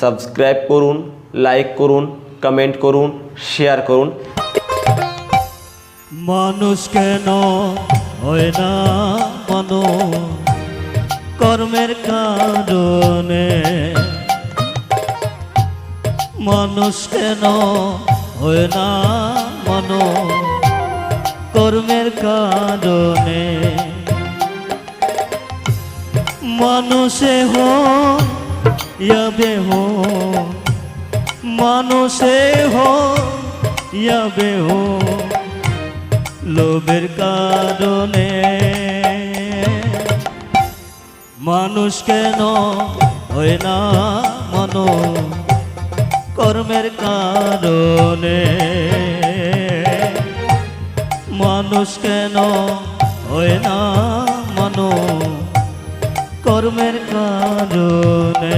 Subscribe করুন like করুন comment করুন শেয়ার করুন। মানুষ কেন হয় না মনো কর্মের কারণে। মানুষ কেন হয় না মনো কর্মের কারণে। মানুষে হো ইয়াবে হো মানুষে হো ইয়াবে হো লোভের কারণে মানুষ কেন হয় না মনো কর্মের কারণে মানুষ কেন হয় না মনো কর্মের কারণে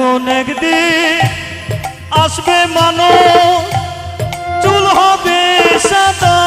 এমন একদিন আসবে মানুষ চুল হবে সাদা।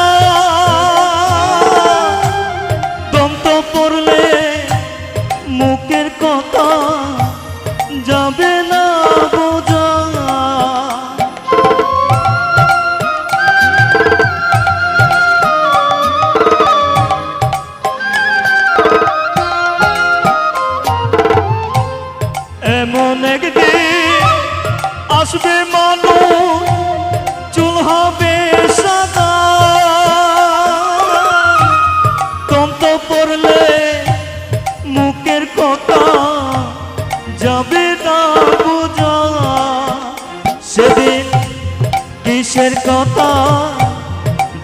কিসের কথা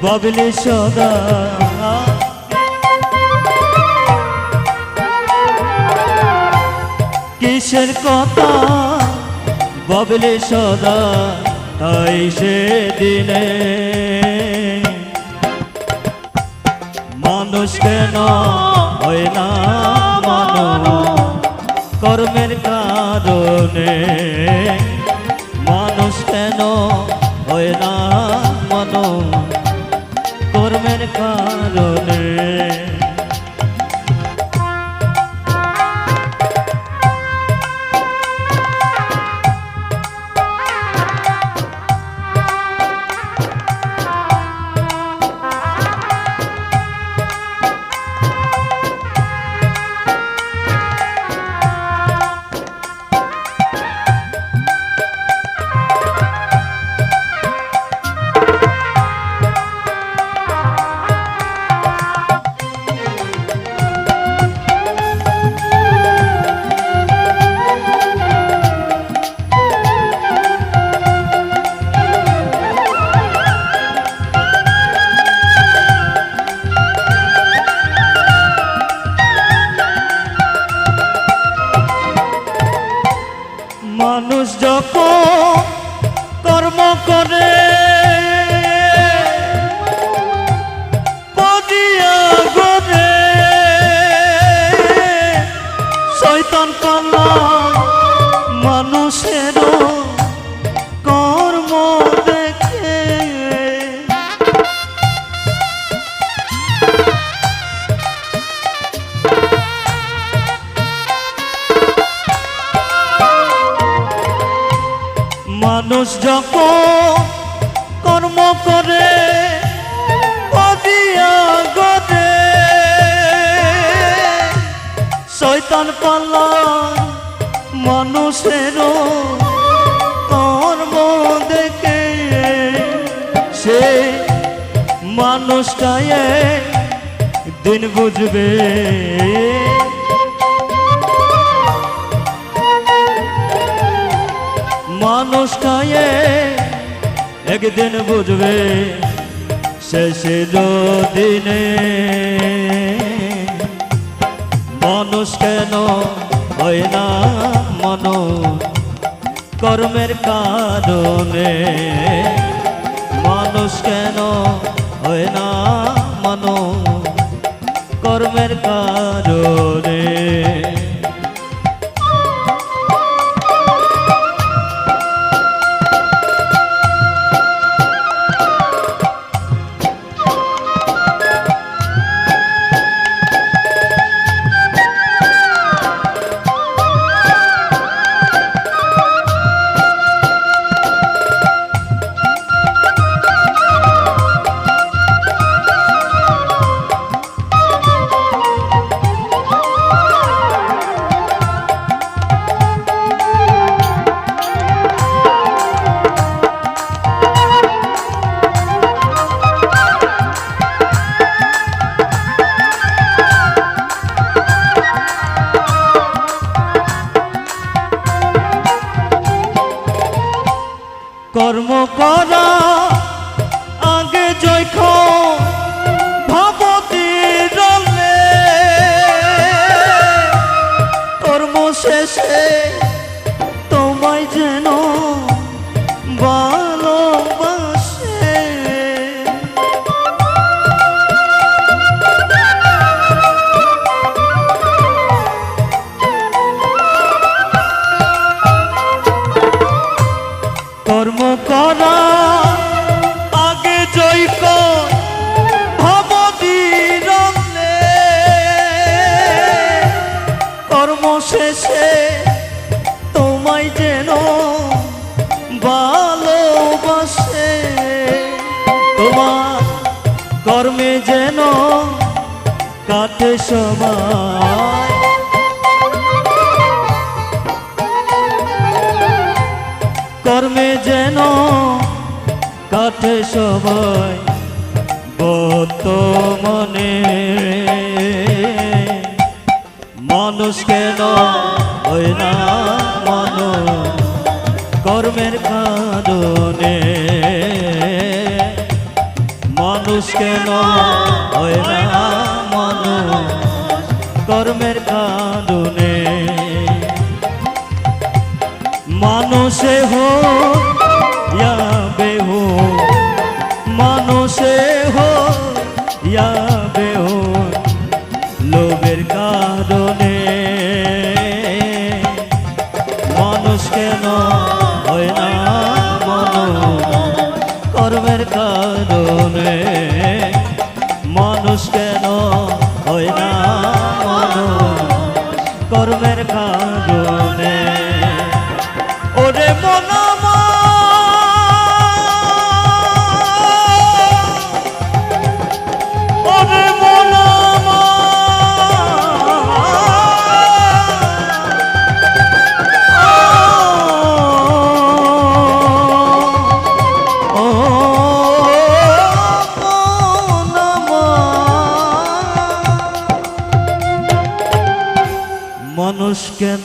ভাবলে সদা। কিসের কথা ববলে সদা, তাই সে দিনে মানুষ কেন হয় না কর্মের কারণে মানুষ কেন কারণে কর্ম করে। শয়তান পাল্লা মানুষেরও কর্ম দেখে সে মানুষটায় দিন বুঝবে। মানুষটায় একদিন বুঝবে শেষের দিনে মানুষ কেন হয় না মন কর্মের কারণে মানুষ কেন হয় না মন কর্মের কারণে শেষে তোমায় যেন ভালোবাসে। তোমার কর্মে যেন কাটে সময়। কর্মে যেন কাটে সবাই বর্তমানে মানুষ কেন হয় না মানো কর্মের কারণে। মানুষ কেন হয় না মানো কর্মের কারণে। মানুষে হো কর্মের মানুষ কেন